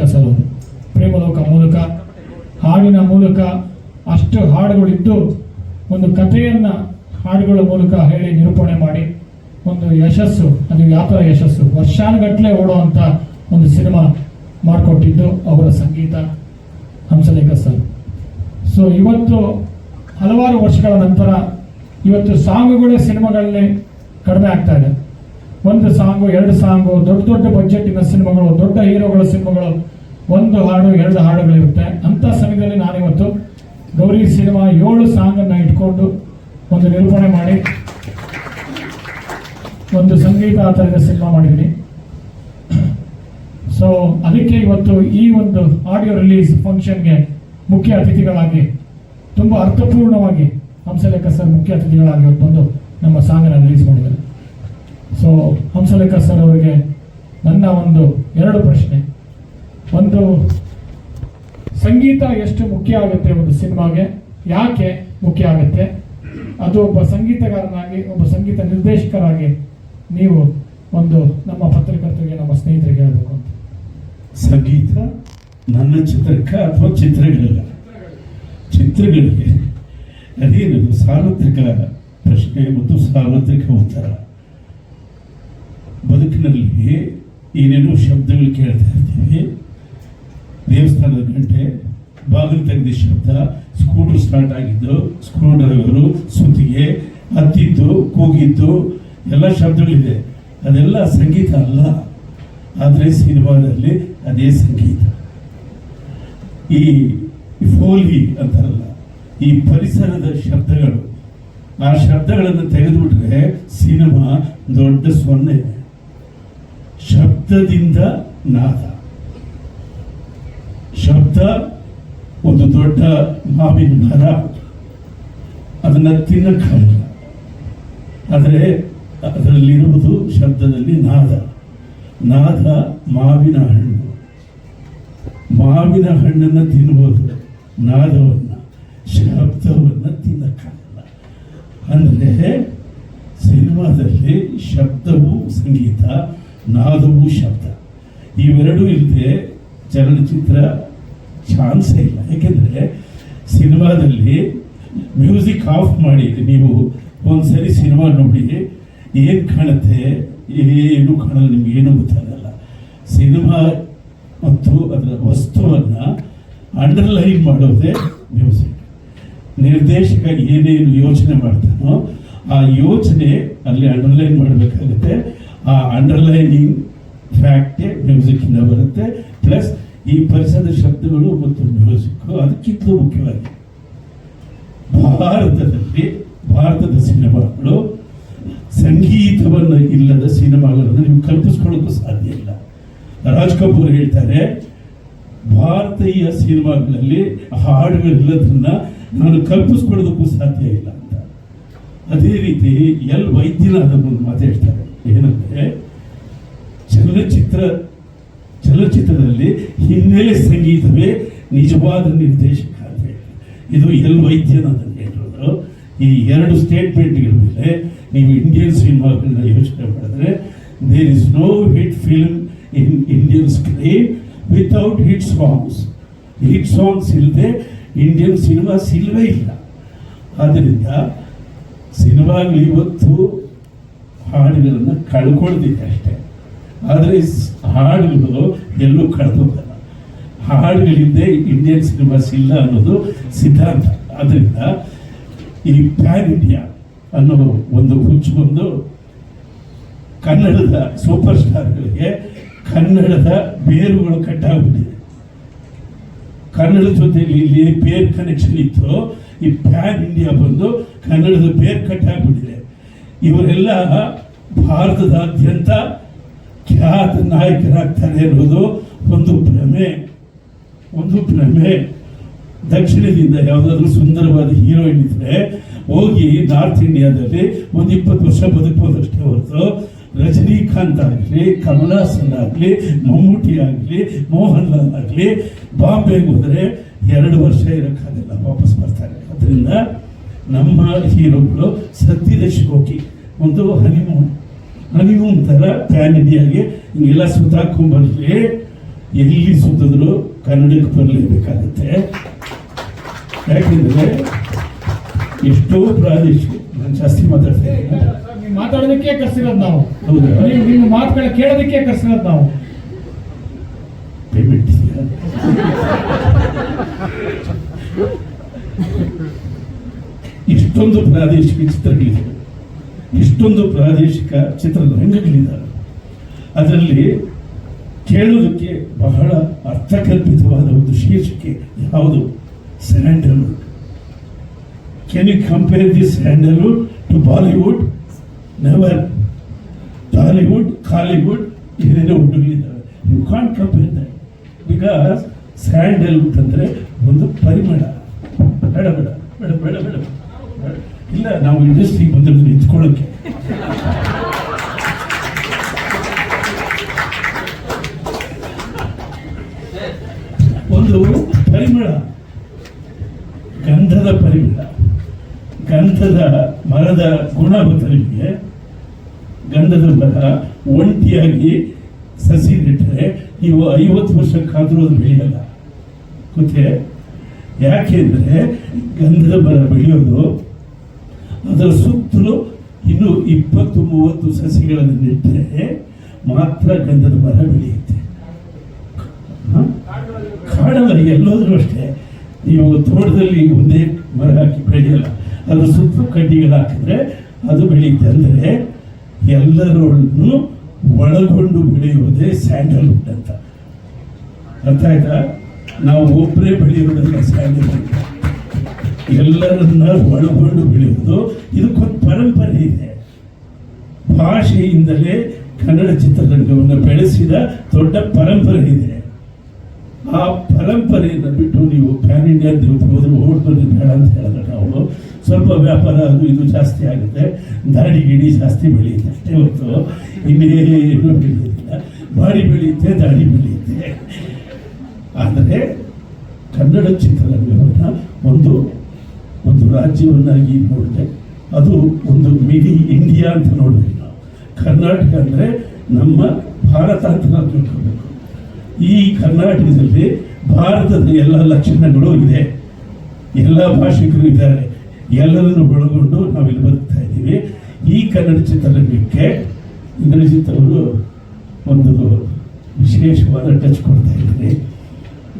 ಅವರು ಪ್ರೇಮಲೋಕ ಮೂಲಕ, ಹಾಡಿನ ಮೂಲಕ ಅಷ್ಟು ಹಾಡುಗಳಿದ್ದು ಒಂದು ಕಥೆಯನ್ನು ಹಾಡುಗಳ ಮೂಲಕ ಹೇಳಿ ನಿರೂಪಣೆ ಮಾಡಿ ಒಂದು ಯಶಸ್ಸು, ಅದು ವ್ಯಾಪಾರ ಯಶಸ್ಸು? ವರ್ಷಾನುಗಟ್ಟಲೆ ಓಡುವಂಥ ಒಂದು ಸಿನಿಮಾ ಮಾಡಿಕೊಟ್ಟಿದ್ದು ಅವರ ಸಂಗೀತ ಹಂಸಲೇಖ ಸರ್. ಸೊ ಇವತ್ತು ಹಲವಾರು ವರ್ಷಗಳ ನಂತರ ಇವತ್ತು ಸಾಂಗುಗಳೇ ಸಿನಿಮಾಗಳಲ್ಲಿ ಕಡಿಮೆ ಆಗ್ತಾ ಇದೆ. ಒಂದು ಸಾಂಗು, ಎರಡು ಸಾಂಗು, ದೊಡ್ಡ ದೊಡ್ಡ ಬಜೆಟಿನ ಸಿನಿಮಾಗಳು, ದೊಡ್ಡ ಹೀರೋಗಳ ಸಿನಿಮಾಗಳು, ಒಂದು ಹಾಡು, ಎರಡು ಹಾಡುಗಳಿರುತ್ತೆ. ಅಂತ ಸಮಯದಲ್ಲಿ ನಾನಿವತ್ತು ಗೌರಿ ಸಿನಿಮಾ ಏಳು ಸಾಂಗನ್ನು ಇಟ್ಕೊಂಡು ಒಂದು ನಿರೂಪಣೆ ಮಾಡಿ, ಒಂದು ಸಂಗೀತ ಆಧಾರಿತ ಸಿನಿಮಾ ಮಾಡಿದ್ದೀನಿ. ಸೊ ಅದಕ್ಕೆ ಇವತ್ತು ಈ ಒಂದು ಆಡಿಯೋ ರಿಲೀಸ್ ಫಂಕ್ಷನ್ಗೆ ಮುಖ್ಯ ಅತಿಥಿಗಳಾಗಿ, ತುಂಬ ಅರ್ಥಪೂರ್ಣವಾಗಿ ಹಂಸಲೇಖ ಸರ್ ಮುಖ್ಯ ಅತಿಥಿಗಳಾಗಿ ಬಂದು ನಮ್ಮ ಸಾಂಗನ್ನು ರಿಲೀಸ್ ಮಾಡಿದ್ದಾರೆ. ಸೊ ಹಂಸಲೇಖ ಸರ್ ಅವರಿಗೆ ನನ್ನ ಒಂದು ಎರಡು ಪ್ರಶ್ನೆ. ಒಂದು, ಸಂಗೀತ ಎಷ್ಟು ಮುಖ್ಯ ಆಗುತ್ತೆ ಒಂದು ಸಿನಿಮಾಗೆ? ಯಾಕೆ ಮುಖ್ಯ ಆಗುತ್ತೆ? ಅದು ಒಬ್ಬ ಸಂಗೀತಗಾರನಾಗಿ, ಒಬ್ಬ ಸಂಗೀತ ನಿರ್ದೇಶಕರಾಗಿ ನೀವು ಒಂದು ನಮ್ಮ ಪತ್ರಕರ್ತರಿಗೆ, ನಮ್ಮ ಸ್ನೇಹಿತರಿಗೆ ಹೇಳಬೇಕು ಅಂತ. ಸಂಗೀತ ನನ್ನ ಚಿತ್ರಕ್ಕೆ ಅಥವಾ ಚಿತ್ರಗಳಿಲ್ಲ? ಚಿತ್ರಗಳಿಗೆ ಅದೇನದು ಸಾರ್ವತ್ರಿಕ ಪ್ರಶ್ನೆ ಮತ್ತು ಸಾರ್ವತ್ರಿಕ ಉತ್ತರ? ಬದುಕಿನಲ್ಲಿ ಏನೇನೋ ಶಬ್ದಗಳು ಕೇಳ್ತಾ ಇರ್ತೀವಿ. ದೇವಸ್ಥಾನದ ಗಂಟೆ, ಬಾಗಿಲು ತೆಗೆದ ಶಬ್ದ, ಸ್ಕೂಟರ್ ಸ್ಟಾರ್ಟ್ ಆಗಿದ್ದು ಸ್ಕ್ರೂ ಡ್ರೈವರು ಸುತ್ತಿಗೆ, ಹತ್ತಿದ್ದು, ಕೂಗಿದ್ದು, ಎಲ್ಲ ಶಬ್ದಗಳಿದೆ. ಅದೆಲ್ಲ ಸಂಗೀತ ಅಲ್ಲ. ಆದರೆ ಸಿನಿಮಾದಲ್ಲಿ ಅದೇ ಸಂಗೀತ. ಈ ಫೋಲಿ ಅಂತಾರಲ್ಲ, ಈ ಪರಿಸರದ ಶಬ್ದಗಳು, ಆ ಶಬ್ದಗಳನ್ನು ತೆಗೆದುಬಿಟ್ರೆ ಸಿನಿಮಾ ದೊಡ್ಡ ಸೊನ್ನೆ ಶಬ್ದದಿಂದ ನಾದ. ಶಬ್ದ ಒಂದು ದೊಡ್ಡ ಮಾವಿನ ಮರ. ಅದನ್ನ ತಿನ್ನಕ್ಕಾಗಲ್ಲ. ಆದರೆ ಅದರಲ್ಲಿರುವುದು ಶಬ್ದದಲ್ಲಿ ನಾದ. ನಾದ ಮಾವಿನ ಹಣ್ಣು. ಮಾವಿನ ಹಣ್ಣನ್ನು ತಿನ್ಬೋದು. ನಾದವನ್ನು, ಶಬ್ದವನ್ನು ತಿನ್ನಕ್ಕಾಗಲ್ಲ. ಅಂದರೆ ಸಿನಿಮಾದಲ್ಲಿ ಶಬ್ದವು ಸಂಗೀತ ನಾದವು ಶಬ್ದ. ಇವೆರಡೂ ಇಲ್ಲದೆ ಚಲನಚಿತ್ರ ಚಾನ್ಸೇ ಇಲ್ಲ. ಯಾಕೆಂದರೆ ಸಿನಿಮಾದಲ್ಲಿ ಮ್ಯೂಸಿಕ್ ಆಫ್ ಮಾಡಿ ನೀವು ಒಂದ್ಸರಿ ಸಿನಿಮಾ ನೋಡಿ ಏನು ಕಾಣುತ್ತೆ, ಏನು ಕಾಣಲ್ಲ, ನಿಮ್ಗೆ ಏನು ಗೊತ್ತಾಗಲ್ಲ. ಸಿನಿಮಾ ಮತ್ತು ಅದರ ವಸ್ತುವನ್ನು ಅಂಡರ್ಲೈನ್ ಮಾಡೋದೇ ಮ್ಯೂಸಿಕ್. ನಿರ್ದೇಶಕ ಏನೇನು ಯೋಚನೆ ಮಾಡ್ತಾನೋ ಆ ಯೋಚನೆ ಅಲ್ಲಿ ಅಂಡರ್ಲೈನ್ ಮಾಡಬೇಕಾಗುತ್ತೆ. ಆ ಅಂಡರ್ಲೈನಿಂಗ್ ಫ್ಯಾಕ್ಟೇ ಮ್ಯೂಸಿಕ್ಕಿಂದ ಬರುತ್ತೆ. ಪ್ಲಸ್ ಈ ಪರಿಸರದ ಶಬ್ದಗಳು ಮತ್ತು ಮ್ಯೂಸಿಕ್ ಅದಕ್ಕಿಂತಲೂ ಮುಖ್ಯವಾಗಿ ಭಾರತದಲ್ಲಿ, ಭಾರತದ ಸಿನಿಮಾಗಳು ಸಂಗೀತವನ್ನು ಇಲ್ಲದ ಸಿನಿಮಾಗಳನ್ನು ನೀವು ಕಲ್ಪಿಸ್ಕೊಳ್ಳೋಕ್ಕೂ ಸಾಧ್ಯ ಇಲ್ಲ. ರಾಜ್ ಕಪೂರ್ ಹೇಳ್ತಾರೆ, ಭಾರತೀಯ ಸಿನಿಮಾಗಳಲ್ಲಿ ಹಾಡುಗಳಿಲ್ಲದನ್ನ ನಾನು ಕಲ್ಪಿಸ್ಕೊಳ್ಳೋದಕ್ಕೂ ಸಾಧ್ಯ ಇಲ್ಲ ಅಂತ. ಅದೇ ರೀತಿ ಎಲ್ ಮಾತು ಏನಂದ್ರೆ ಚಲನಚಿತ್ರ ಚಲನಚಿತ್ರದಲ್ಲಿ ಹಿನ್ನೆಲೆ ಸಂಗೀತವೇ ನಿಜವಾದ ನಿರ್ದೇಶಕ ಅಂತ ಇದು ಎಲ್ ವೈದ್ಯನಾಥನ್ ಹೇಳಿರೋದು ಈ ಎರಡು ಸ್ಟೇಟ್ಮೆಂಟ್ಗಳ ಮೇಲೆ ನೀವು ಇಂಡಿಯನ್ ಸಿನಿಮಾಗಳನ್ನ ಯೋಚನೆ ಮಾಡಿದ್ರೆ there is no hit film in Indian screen without hit songs hit songs ಇಲ್ಲದೆ ಇಂಡಿಯನ್ ಸಿನಿಮಾಸ್ ಇಲ್ಲವೇ ಇಲ್ಲ. ಆದ್ದರಿಂದ ಸಿನಿಮಾಗಳು ಇವತ್ತು ಹಾಡುಗಳನ್ನು ಕಳ್ಕೊಳ್ತಿದೆ ಅಷ್ಟೇ. ಆದರೆ ಹಾಡುಗಳು ಎಲ್ಲೂ ಕಳೆದು ಹಾಡುಗಳಿಂದ ಇಂಡಿಯನ್ ಸಿನಿಮಾಸ್ ಇಲ್ಲ ಅನ್ನೋದು ಸಿದ್ಧಾಂತ. ಆದ್ದರಿಂದ ಈ ಪ್ಯಾನ್ ಇಂಡಿಯಾ ಅನ್ನೋ ಒಂದು ಹುಚ್ಚು ಬಂದು ಕನ್ನಡದ ಸೂಪರ್ ಸ್ಟಾರ್ಗಳಿಗೆ ಕನ್ನಡದ ಬೇರುಗಳು ಕಟ್ಟಾಗ್ಬಿಟ್ಟಿದೆ. ಕನ್ನಡದ ಜೊತೆಯಲ್ಲಿ ಇಲ್ಲಿ ಬೇರ್ ಕನೆಕ್ಷನ್ ಇತ್ತು. ಈ ಪ್ಯಾನ್ ಇಂಡಿಯಾ ಬಂದು ಕನ್ನಡದ ಬೇರ್ ಕಟ್ಟಾಗ್ಬಿಟ್ಟಿದೆ. ಇವರೆಲ್ಲ ಭಾರತದಾದ್ಯಂತ ಖ್ಯಾತ ನಾಯಕರಾಗ್ತಾರೆ ಅನ್ನೋದು ಒಂದು ಭ್ರಮೆ. ಒಂದು ಭ್ರಮೆ. ದಕ್ಷಿಣದಿಂದ ಯಾವುದಾದ್ರೂ ಸುಂದರವಾದ ಹೀರೋಯಿನ್ ಇದ್ರೆ ಹೋಗಿ ನಾರ್ತ್ ಇಂಡಿಯಾದಲ್ಲಿ ಒಂದು ಇಪ್ಪತ್ತು ವರ್ಷ ಬದುಕೋದಷ್ಟೇ ಹೊರತು ರಜನಿಕಾಂತ್ ಆಗಲಿ, ಕಮಲ್ ಹಾಸನ್ ಆಗಲಿ, ಮಮ್ಮೂಟಿ ಆಗಲಿ ಮೋಹನ್ ಲಾಲ್ ಆಗಲಿ ಬಾಂಬೆಗೆ ಹೋದರೆ ಎರಡು ವರ್ಷ ಇರೋಕ್ಕಾಗಲ್ಲ, ವಾಪಸ್ ಬರ್ತಾರೆ. ಅದರಿಂದ ನಮ್ಮ ಹೀರೋಗಳು ಸದ್ಯದ ಶೋಕಿ ಒಂದು ಹನಿಮೂನ್. ಹನಿಮೂನ್ ಒಂಥರ ಪ್ಯಾನ್ ಸುತ್ತ ಹಿಂಗೆಲ್ಲ ಸುತ್ತಾಕೊಂಡ್ಬರ್ಲಿ ಎಲ್ಲಿ ಸುತ್ತಿದ್ರು ಕನ್ನಡಕ್ಕೆ ಬರಲೇಬೇಕಾಗುತ್ತೆ. ಯಾಕೆಂದ್ರೆ ಎಷ್ಟೋ ಪ್ರಾದೇಶಿಕ ನಾನು ಜಾಸ್ತಿ ಮಾತಾಡ್ತೇನೆ ಮಾತಾಡೋದಕ್ಕೆ ಕರ್ಸಿರೋದು ನಾವು. ಹೌದು? ನಿಮ್ಮ ಮಾತುಗಳ ಕೇಳೋದಕ್ಕೆ ಕರ್ಸಿರೋದು ನಾವು. ಪೇಮೆಂಟ್ ಇದೆಯಾ? ಇಷ್ಟೊಂದು ಪ್ರಾದೇಶಿಕ ಚಿತ್ರಗಳಿವೆ ಇಷ್ಟೊಂದು ಪ್ರಾದೇಶಿಕ ಚಿತ್ರರಂಗಗಳಿದ್ದಾವೆ ಅದರಲ್ಲಿ ಕೇಳೋದಕ್ಕೆ ಬಹಳ ಅರ್ಥಕಲ್ಪಿತವಾದ ಒಂದು ಶೀರ್ಷಿಕೆ ಯಾವುದು? Sandalwood can you compare the Sandalwood to Bollywood never Tollywood Kollywood ಏನೇನೋ ಹುಡುಗಲಿದ್ದಾವೆ you can't compare the because Sandalwood ಅಂದರೆ ಒಂದು ಪರಿಮಳ. ಬೇಡ ಬೇಡ ಬೇಡ ಬೇಡ ಬೇಡ. ಇಲ್ಲ ನಾವು ಇಂಡಸ್ಟ್ರಿ ಬಂದಿರೋದು ನಿಂತ್ಕೊಳ್ಳೋಕ್ಕೆ ಒಂದು ಪರಿಮಳ, ಗಂಧದ ಪರಿಮಳ. ಗಂಧದ ಮರದ ಗುಣ ನಿಮಗೆ? ಗಂಧದ ಮರ ಒಂಟಿಯಾಗಿ ಸಸಿ ನೆಟ್ಟರೆ ನೀವು ಐವತ್ತು ವರ್ಷಕ್ಕಾದ್ರೂ ಅದು ಬೆಳೆಯಲ್ಲ. ಗೊತ್ತೇ? ಯಾಕೆಂದ್ರೆ ಗಂಧದ ಮರ ಬೆಳೆಯೋದು ಅದರ ಸುತ್ತಲೂ ಇನ್ನು ಇಪ್ಪತ್ತು ಮೂವತ್ತು ಸಸಿಗಳನ್ನು ನೆಟ್ಟರೆ ಮಾತ್ರ ಗಂಧದ ಮರ ಬೆಳೆಯುತ್ತೆ. ಕಾಡವರಿ ಎಲ್ಲೋದ್ರೂ ಅಷ್ಟೇ, ನೀವು ತೋಟದಲ್ಲಿ ಒಂದೇ ಮರ ಹಾಕಿ ಬೆಳೆಯಲ್ಲ, ಅದರ ಸುತ್ತ ಕಡ್ಡಿಗಳು ಹಾಕಿದ್ರೆ ಅದು ಬೆಳೆಯುತ್ತೆ. ಅಂದರೆ ಎಲ್ಲರನ್ನು ಒಳಗೊಂಡು ಬೆಳೆಯುವುದೇ ಸ್ಯಾಂಡಲ್ವುಡ್ ಅಂತ. ಅರ್ಥ ಆಯ್ತಾ? ನಾವು ಒಬ್ಬರೇ ಬೆಳೆಯುವುದಲ್ಲ ಸ್ಯಾಂಡಲ್ವುಡ್ ಎಲ್ಲರನ್ನ ಒಳಗೊಂಡು ಬೆಳೆಯುವುದು ಇದಕ್ಕೊಂದು ಪರಂಪರೆ ಇದೆ ಭಾಷೆಯಿಂದಲೇ ಕನ್ನಡ ಚಿತ್ರರಂಗವನ್ನು ಬೆಳೆಸಿದ ದೊಡ್ಡ ಪರಂಪರೆ ಇದೆ. ಆ ಪರಂಪರೆಯನ್ನು ಬಿಟ್ಟು ನೀವು ಪ್ಯಾನ್ ಇಂಡಿಯಾ ಹೋದ್ರೆ ಓಡ್ ಬಂದು ಬೇಡ ಅಂತ ಹೇಳಿದ್ರೆ ನಾವು ಸ್ವಲ್ಪ ವ್ಯಾಪಾರ ಅದು ಇದು ಜಾಸ್ತಿ ಆಗುತ್ತೆ. ದಾಡಿ ಗಿಡಿ ಜಾಸ್ತಿ ಬೆಳೆಯುತ್ತೆ ಅಷ್ಟೇ ಹೊತ್ತು ಇನ್ನೇನು ಬೆಳೆಯುತ್ತಿಲ್ಲ ಬಾಡಿ ಬೆಳೆಯುತ್ತೆ ದಾಡಿ ಬೆಳೆಯುತ್ತೆ. ಆದರೆ ಕನ್ನಡ ಚಿತ್ರರಂಗವನ್ನು ಒಂದು ಒಂದು ರಾಜ್ಯವನ್ನಾಗಿ ನೋಡಿದೆ, ಅದು ಒಂದು ಮಿನಿ ಇಂಡಿಯಾ ಅಂತ ನೋಡ್ಬೇಕು ಕರ್ನಾಟಕ ಅಂದರೆ ನಮ್ಮ ಭಾರತ ಅಂತ ನಾವು ತಿಳ್ಕೊಬೇಕು. ಈ ಕರ್ನಾಟಕದಲ್ಲಿ ಭಾರತದ ಎಲ್ಲ ಲಕ್ಷಣಗಳು ಇದೆ. ಎಲ್ಲ ಭಾಷಿಕರು ಇದ್ದಾರೆ. ಎಲ್ಲರನ್ನು ಒಳಗೊಂಡು ನಾವಿಲ್ಲಿ ಬರ್ತಾ ಇದ್ದೀವಿ. ಈ ಕನ್ನಡ ಚಿತ್ರರಂಗಕ್ಕೆ ಇಂದ್ರಜಿತ್ ಅವರು ಒಂದು ವಿಶೇಷವಾದ ಟಚ್ ಕೊಡ್ತಾ ಇದ್ದೀನಿ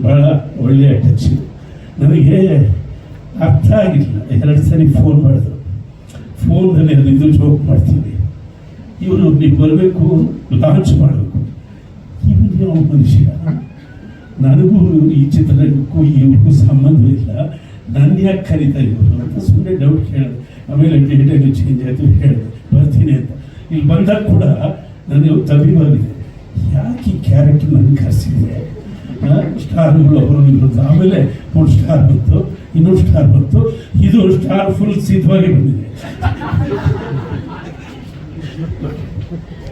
ಬಹಳ ಒಳ್ಳೆಯ ಟಚ್. ನನಗೆ ಅರ್ಥ ಆಗಿಲ್ಲ. ಎರಡು ಸರಿ ಫೋನ್ ಮಾಡಿದ್ರು. ಫೋನಲ್ಲಿ ಅದು ಇದು ಜೋಕ್ ಮಾಡ್ತೀವಿ ಇವರು ನೀವು ಬರಬೇಕು ಲಾಂಚ್ ಮಾಡಬೇಕು. ಇವನು ಯಾವ ಮನುಷ್ಯ. ನನಗೂ ಈ ಚಿತ್ರರಂಗಕ್ಕೂ ಇವ್ರಿಗೂ ಸಂಬಂಧವಿಲ್ಲ ನನ್ನ ಯಾಕೆ ಕರೀತಾ ಇವರು ಅಂತ ಸುಮ್ಮನೆ ಡೌಟ್ ಕೇಳಿದೆ. ಆಮೇಲೆ ಡೇಟಲ್ಲಿ ಚೇಂಜ್ ಆಯಿತು ಹೇಳಿದೆ. ಬರ್ತೀನಿ ಅಂತ. ಇಲ್ಲಿ ಬಂದಾಗ ಕೂಡ ನನಗೆ ತಬಿವಾಗಿದೆ ಯಾಕೆ ಈ ಕ್ಯಾರೆಕ್ಟರ್ ನನಗೆ ಕರೆಸಿದೆ? ಸ್ಟಾರ್ಗಳು ಅವರು ಇರೋದು. ಆಮೇಲೆ ಒಂದು ಸ್ಟಾರ್ ಬಂತು, ಇನ್ನೊಂದು ಸ್ಟಾರ್ ಬಂತು. ಇದು ಸ್ಟಾರ್ ಫುಲ್ ಸಿದ್ಧವಾಗಿ ಬಂದಿದೆ. Look.